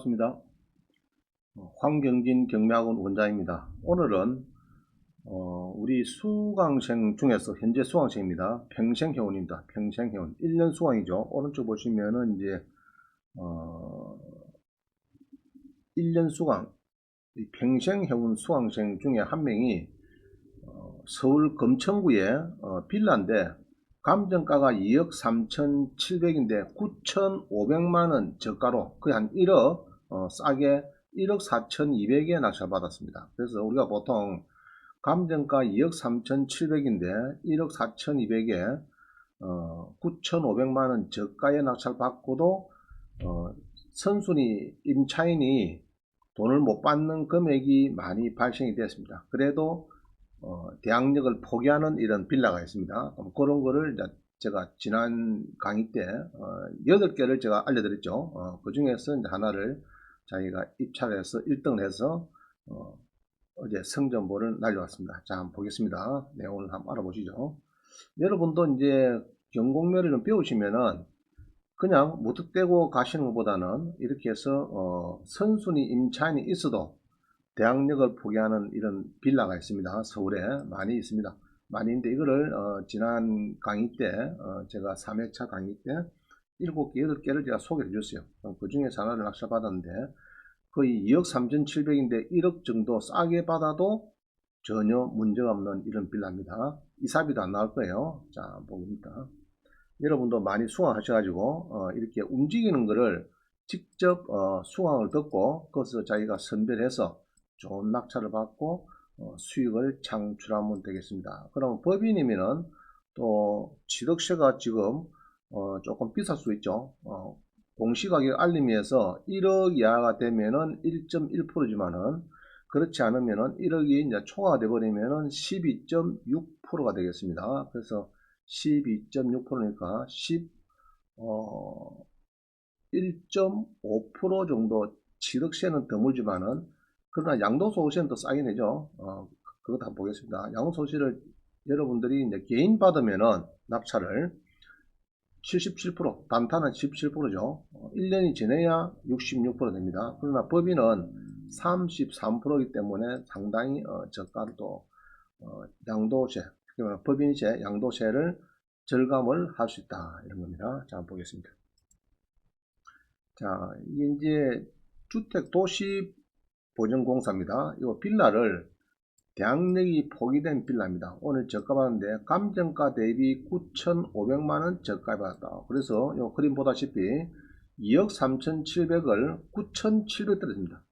반갑습니다. 어, 황경진 경매학원 원장입니다. 오늘은 어, 우리 수강생 중에서 현재 수강생입니다. 평생회원입니다. 평생회원 1년 수강이죠. 오른쪽 보시면은 이제 어, 1년 수강 이 평생회원 수강생 중에 한 명이 어, 서울 금천구에 어, 빌라인데 감정가가 2억 3,700인데 9,500만원 저가로 거의 한 1억 어, 싸게 1억 4,200에 낙찰받았습니다. 그래서 우리가 보통 감정가 2억 3,700인데 1억 4,200에 어, 9,500만 원 저가에 낙찰받고도 어, 선순위 임차인이 돈을 못 받는 금액이 많이 발생이 되었습니다. 그래도 어, 대항력을 포기하는 이런 빌라가 있습니다. 어, 그런 거를 제가 지난 강의 때 어, 8개를 제가 알려드렸죠. 어, 그 중에서 하나를 자기가 입찰해서 1등을 해서 어, 어제 성전보를 날려왔습니다. 자, 한번 보겠습니다. 내용을 한번 알아보시죠. 여러분도 이제 경공매를 좀 배우시면은 그냥 무턱대고 가시는 것보다는 이렇게 해서 어, 선순위 임차인이 있어도 대학력을 포기하는 이런 빌라가 있습니다. 서울에 많이 있습니다. 많이 있는데 이거를 어, 지난 강의 때 어, 제가 3회차 강의 때 7개, 8개를 제가 소개해 줬어요. 그 중에 하나를 낙찰 받았는데 거의 2억 3,700인데 1억 정도 싸게 받아도 전혀 문제가 없는 이런 빌라입니다. 이사비도 안 나올 거예요. 자, 보입니다. 여러분도 많이 수강하셔가지고 어, 이렇게 움직이는 거를 직접 어, 수강을 듣고 그것을 자기가 선별해서 좋은 낙찰을 받고 어, 수익을 창출하면 되겠습니다. 그럼 법인이면은 또 취득세가 지금 어, 조금 비쌀 수 있죠. 어, 공시가격 알림에서 1억 이하가 되면은 1.1%지만은 그렇지 않으면은 1억이 이제 초과가 되버리면은 12.6%가 되겠습니다. 그래서 12.6%니까 10, 어, 1.5% 정도 취득세는 드물지만은 그러나 양도소득세는 더 싸게 내죠. 어, 그거 다 보겠습니다. 양도소득세를 여러분들이 이제 개인 받으면은 납차를 77% 단타는 17%죠. 어, 1년이 지내야 66% 됩니다. 그러나 법인은 33%이기 때문에 상당히 어, 저가를 또 어, 양도세, 법인세, 양도세를 절감을 할 수 있다 이런 겁니다. 자, 보겠습니다. 자, 이게 이제 주택 도시 보증공사입니다. 이거 빌라를 대항력이 포기된 빌라입니다. 오늘 저가 받았는데 감정가 대비 9,500만원 저가 받았다. 그래서 이 그림 보다시피 2억 3,700을 9,700 떨어집니다.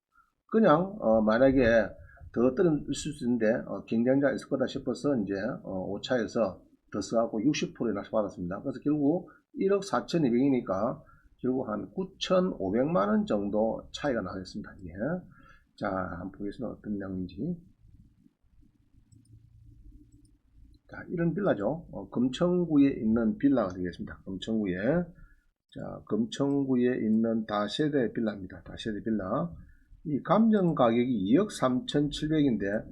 그냥 어, 만약에 더 떨어질 수 있는데 어, 경쟁자 있을 거다 싶어서 이제 어, 5차에서 더 써갖고 60%에 낙찰 받았습니다. 그래서 결국 1억 4,200이니까 결국 한 9,500만원 정도 차이가 나겠습니다. 예. 자, 한번 보겠습니다. 어떤 내용인지. 자, 이런 빌라죠. 어, 금천구에 있는 빌라가 되겠습니다. 금천구에. 자, 금천구에 있는 다세대 빌라입니다. 다세대 빌라. 이 감정 가격이 2억 3,700인데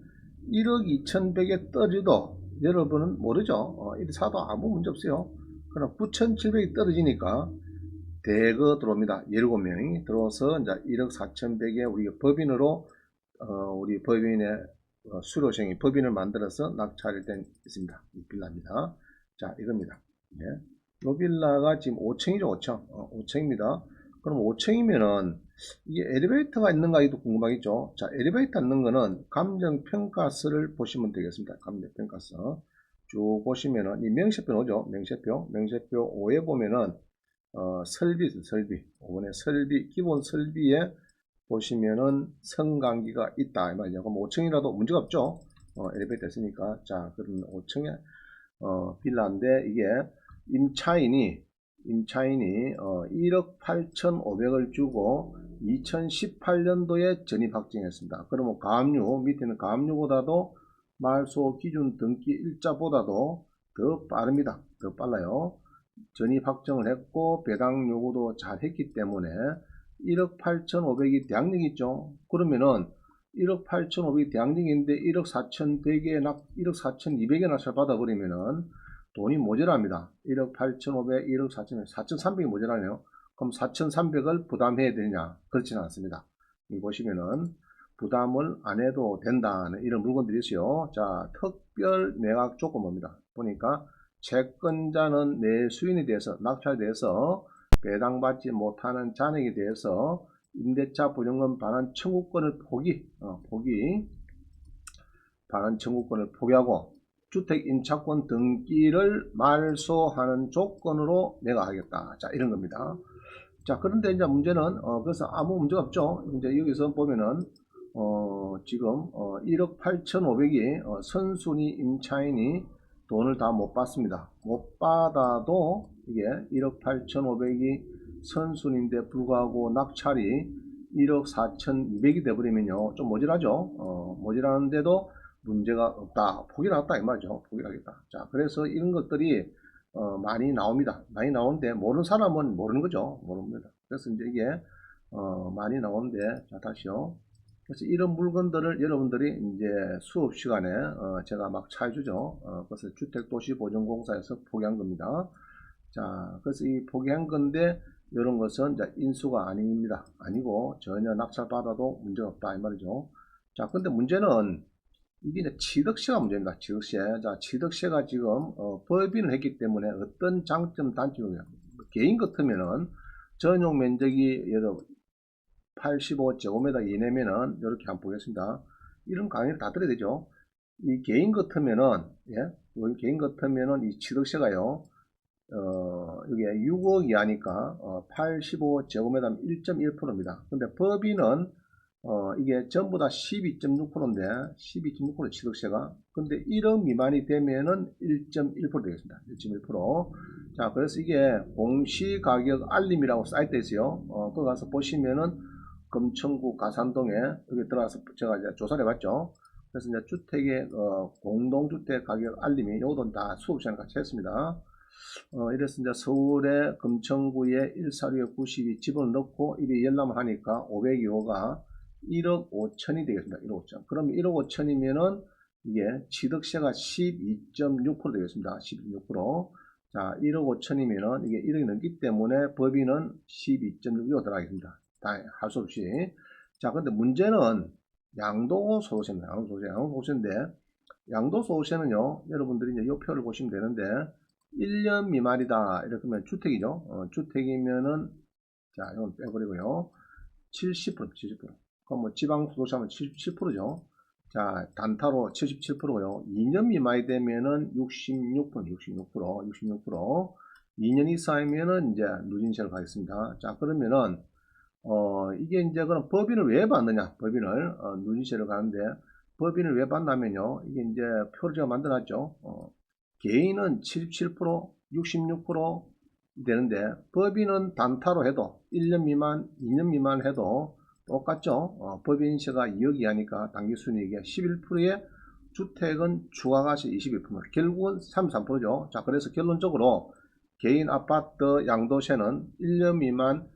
1억 2,100에 떨어져도 여러분은 모르죠. 어, 이리 사도 아무 문제 없어요. 그러나 9,700이 떨어지니까 대거 들어옵니다. 17명이 들어와서 이제 1억 4,100에 우리 법인으로 어, 우리 법인의 어, 수료생이 법인을 만들어서 낙찰된 있습니다. 이 빌라입니다. 자, 이겁니다. 네. 이 빌라가 지금 5층이죠, 5층. 어, 5층입니다. 그럼 5층이면은 이게 엘리베이터가 있는가 이도 궁금하겠죠. 자, 엘리베이터 있는 거는 감정평가서를 보시면 되겠습니다. 감정평가서. 쭉 보시면은 이 명세표 오죠. 명세표. 명세표 5에 보면은 어, 설비, 설비. 5번에 설비, 기본 설비에 보시면은 성관계가 있다. 이 말이죠. 그럼 5층이라도 문제가 없죠. 어, 엘리베이터 있으니까. 자, 그럼 5층에, 어, 빌라인데 이게 임차인이, 임차인이, 어, 1억 8,500을 주고 2018년도에 전입 확정했습니다. 그러면 가압류, 밑에는 가압류보다도 말소 기준 등기 일자보다도 더 빠릅니다. 더 빨라요. 전입 확정을 했고 배당 요구도 잘 했기 때문에 1억 8,500이 대항력이 있죠. 그러면은 1억 8,500이 대항력인데 1억 4,100에 낙, 1억 4,200에 낙찰 받아버리면은 돈이 모자랍니다. 1억 8,500, 1억 4,000, 4,300이 모자라네요. 그럼 4,300을 부담해야 되느냐? 그렇지는 않습니다. 여기 보시면은 부담을 안 해도 된다는 이런 물건들이 있어요. 자, 특별 매각 조건입니다. 보니까 채권자는 내 수인에 대해서 낙찰에 대해서 배당받지 못하는 잔액에 대해서 임대차 부정금 반환 청구권을 포기, 어, 포기, 반환 청구권을 포기하고 주택 임차권 등기를 말소하는 조건으로 내가 하겠다. 자, 이런 겁니다. 자, 그런데 이제 문제는, 어, 그래서 아무 문제가 없죠. 이제 여기서 보면은, 어, 지금, 어, 1억 8,500이, 어, 선순위 임차인이 돈을 다 못 받습니다. 못 받아도 이게 1억 8,500이 선순위인데 불구하고 낙찰이 1억 4,200이 돼버리면요. 좀 모자라죠. 어, 모자라는데도 문제가 없다. 포기를 하겠다. 이 말이죠. 포기를 하겠다. 자, 그래서 이런 것들이 어, 많이 나옵니다. 많이 나오는데 모르는 사람은 모르는 거죠. 모릅니다. 그래서 이제 이게 어, 많이 나오는데 자 다시요. 그래서 이런 물건들을 여러분들이 이제 수업 시간에 어, 제가 막 차해주죠. 어, 그래서 주택도시보전공사에서 포기한 겁니다. 자, 그래서 이 포기한 건데 이런 것은 인수가 아닙니다. 아니고 전혀 낙찰 받아도 문제가 없다 이 말이죠. 자, 근데 문제는 이게 이제 취득세가 문제입니다. 취득세. 자, 취득세가 지금 어, 법인을 했기 때문에 어떤 장점, 단점이 개인 같으면은 전용 면적이 예를 85제곱미터 이내면은 이렇게 한번 보겠습니다. 이런 강의를 다 들어야 되죠. 이 개인 같으면은 예, 이 개인 같으면은 이 취득세가요. 어, 이게 6억 이하니까 어, 85제곱미터면 1.1%입니다. 근데 법인은 어, 이게 전부 다 12.6%인데 12.6% 취득세가 근데 1억 미만이 되면은 1.1% 되겠습니다. 1.1%. 자, 그래서 이게 공시가격 알림이라고 사이트에 있어요. 어, 거기 가서 보시면은 금천구 가산동에 여기 들어가서 제가 이제 조사를 해봤죠. 그래서 이제 주택의 어, 공동주택 가격 알림이 요건 다 수업 시간 같이 했습니다. 어, 이래서 이제 서울의 금천구에 146에 92 집을 넣고 이리 열람을 하니까 502호가 1억 5천이 되겠습니다. 1억 5천. 그럼 1억 5천이면은 이게 취득세가 12.6% 되겠습니다. 12.6%. 자, 1억 5천이면은 이게 1억이 넘기 때문에 법인은 12.6이 들어가겠습니다. 다 할 수 없이. 자, 근데 문제는 양도소득세입니다. 양도소득세. 양도소득세인데, 양도소득세는요, 여러분들이 이제 이 표를 보시면 되는데, 1년 미만이다. 이렇게 하면 주택이죠. 어, 주택이면은, 자, 이건 빼버리고요. 70%, 70%. 그럼 뭐 지방소득세 하면 77%죠. 자, 단타로 77%고요. 2년 미만이 되면은 66%, 66%, 66%. 2년 이상이면은 이제 누진세를 가겠습니다. 자, 그러면은, 어, 이게 이제 그럼 법인을 왜 받느냐? 법인을, 어, 누진세를 가는데, 법인을 왜 받냐면요. 이게 이제 표를 제가 만들어놨죠. 어, 개인은 77%, 66% 되는데, 법인은 단타로 해도 1년 미만, 2년 미만 해도 똑같죠. 어, 법인세가 2억 이하니까 당기순이익의 11%에 주택은 추가가세 21%. 결국은 33%죠. 자, 그래서 결론적으로 개인 아파트 양도세는 1년 미만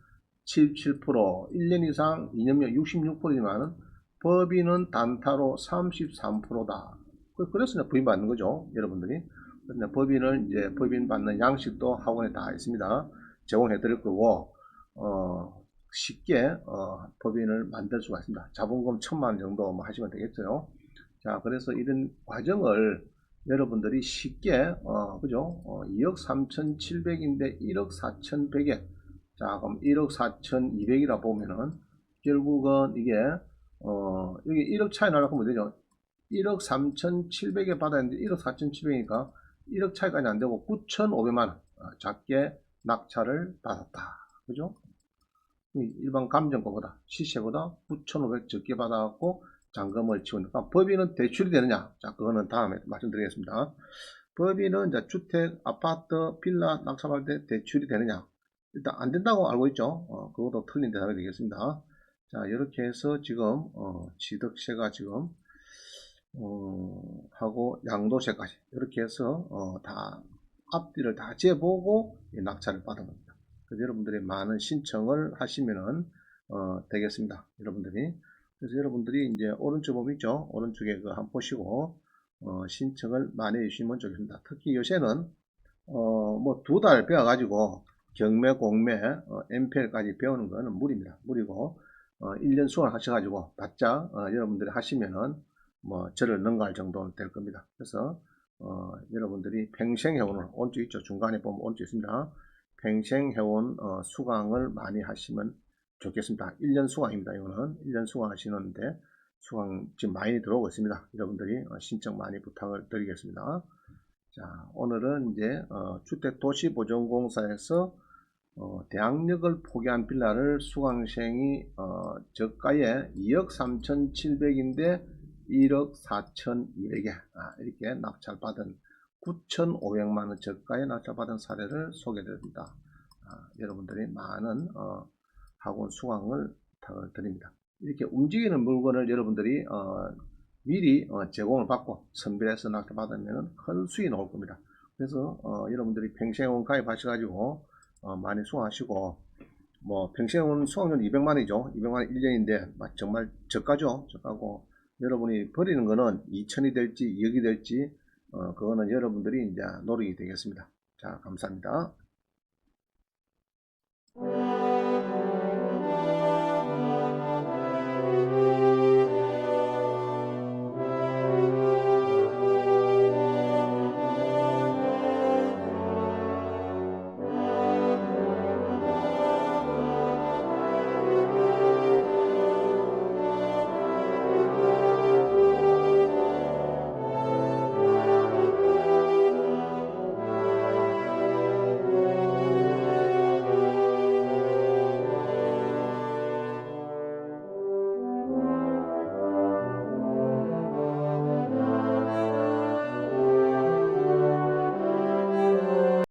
77%, 1년 이상 2년 미만 66%지만 법인은 단타로 33%다. 그래서 이제 법인 받는 거죠. 여러분들이. 법인을 이제 법인 받는 양식도 학원에 다 있습니다. 제공해 드릴 거고, 어, 쉽게 어, 법인을 만들 수가 있습니다. 자본금 천만 원 정도 뭐 하시면 되겠죠. 자, 그래서 이런 과정을 여러분들이 쉽게 어, 그죠? 어, 2억 3,700인데 1억 4,100에 자, 그럼 1억 4,200이라 보면은 결국은 이게 어, 여기 1억 차이 나려고 하면 되죠. 1억 3,700에 받아야 되는데 1억 4,700이니까 1억 차이까지 안 되고 9,500만 원 어, 작게 낙찰을 받았다. 그죠? 일반 감정가보다 시세보다 9,500 적게 받아갖고 잔금을 치우니까 법인은 대출이 되느냐? 자, 그거는 다음에 말씀드리겠습니다. 법인은 이제 주택, 아파트, 빌라 낙찰할 때 대출이 되느냐? 일단 안 된다고 알고 있죠. 어, 그것도 틀린 대답이 되겠습니다. 자, 이렇게 해서 지금 어, 취득세가 지금 어, 하고 양도세까지 이렇게 해서 어, 다 앞뒤를 다 재보고 낙찰을 받은 겁니다. 그래서 여러분들이 많은 신청을 하시면은 어, 되겠습니다. 여러분들이 그래서 여러분들이 이제 오른쪽 보면 있죠. 오른쪽에 그 한번 보시고 어, 신청을 많이 해주시면 좋겠습니다. 특히 요새는 어, 뭐 두 달 배워가지고 경매, 공매, 어, MPL까지 배우는 거는 무리입니다. 무리고 어, 1년 수강을 하셔가지고 바짝 어, 여러분들이 하시면은 뭐 저를 능가할 정도는 될 겁니다. 그래서 어, 여러분들이 평생회원을 온주 있죠. 중간에 보면 온주 있습니다. 평생회원 어, 수강을 많이 하시면 좋겠습니다. 1년 수강입니다. 이거는 1년 수강하시는데 수강 지금 많이 들어오고 있습니다. 여러분들이 어, 신청 많이 부탁을 드리겠습니다. 자, 오늘은 이제 어, 주택도시보존공사에서 어, 대학력을 포기한 빌라를 수강생이 어, 저가에 2억 3,700인데 1억 4,200에 아, 이렇게 낙찰받은 9,500만원 저가에 낙찰받은 사례를 소개드립니다. 아, 여러분들이 많은 어, 학원 수강을 드립니다. 이렇게 움직이는 물건을 여러분들이 어, 미리 어, 제공을 받고 선별해서 낙찰받으면 큰 수익이 나올 겁니다. 그래서 어, 여러분들이 평생원 가입하셔가지고 어, 많이 수강하시고 뭐 평생원 수강료는 200만원이죠. 200만원 1년인데 정말 저가죠. 저가고 여러분이 버리는 거는 2천이 될지 2억이 될지 어, 그거는 여러분들이 이제 노력이 되겠습니다. 자 감사합니다.